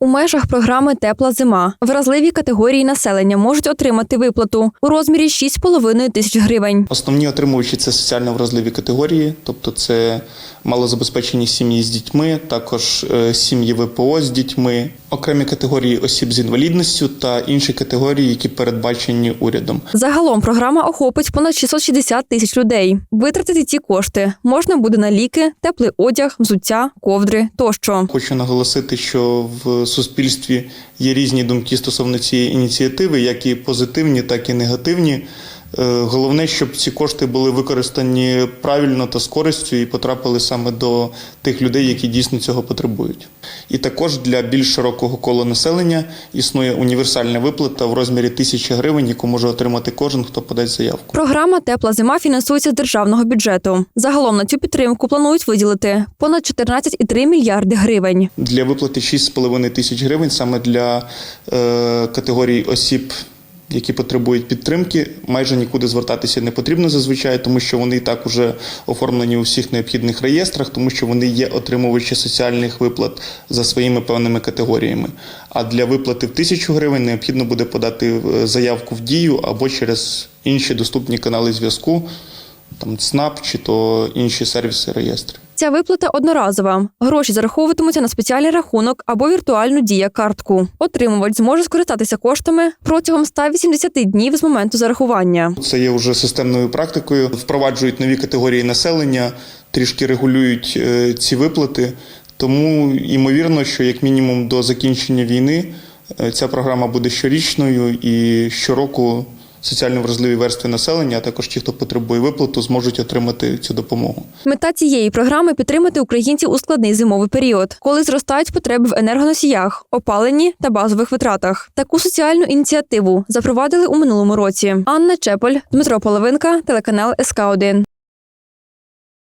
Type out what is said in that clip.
У межах програми Тепла зима вразливі категорії населення можуть отримати виплату у розмірі 6,5 тисяч гривень. Основні отримувачі це соціально вразливі категорії, тобто це малозабезпечені сім'ї з дітьми, також е, сім'ї ВПО з дітьми, окремі категорії осіб з інвалідністю та інші категорії, які передбачені урядом. Загалом програма охопить понад 660 тисяч людей. Витратити ці кошти можна буде на ліки, теплий одяг, взуття, ковдри тощо. Хочу наголосити, що в суспільстві є різні думки стосовно цієї ініціативи, як і позитивні, так і негативні. Е, Головне, щоб ці кошти були використані правильно та з користю і потрапили саме до тих людей, які дійсно цього потребують. І також для більш широкого кола населення існує універсальна виплата в розмірі тисячі гривень, яку може отримати кожен, хто подасть заявку. Програма Тепла зима фінансується з державного бюджету. Загалом на цю підтримку планують виділити понад 14,3 мільярди гривень. Для виплати 6,5 тисяч гривень саме для е, категорії осіб, які потребують підтримки, майже нікуди звертатися не потрібно зазвичай, тому що вони і так уже оформлені у всіх необхідних реєстрах, тому що вони є отримувачі соціальних виплат за своїми певними категоріями. А для виплати в тисячу гривень необхідно буде подати е, заявку в дію або через інші доступні канали зв'язку, там ЦНАП чи то інші сервіси реєстри. Ця виплата одноразова. Гроші зараховуватимуться на спеціальний рахунок або віртуальну дія картку. Отримувач зможе скористатися коштами протягом 180 днів з моменту зарахування. Це є вже системною практикою. Впроваджують нові категорії населення, трішки регулюють е, ці виплати. Тому ймовірно, що як мінімум до закінчення війни е, ця програма буде щорічною і щороку соціально вразливі верстви населення, а також ті, хто потребує виплату, зможуть отримати цю допомогу. Мета цієї програми підтримати українців у складний зимовий період, коли зростають потреби в енергоносіях, опаленні та базових витратах. Таку соціальну ініціативу запровадили у минулому році. Анна Чеполь, Дмитро Половинка, телеканал СК 1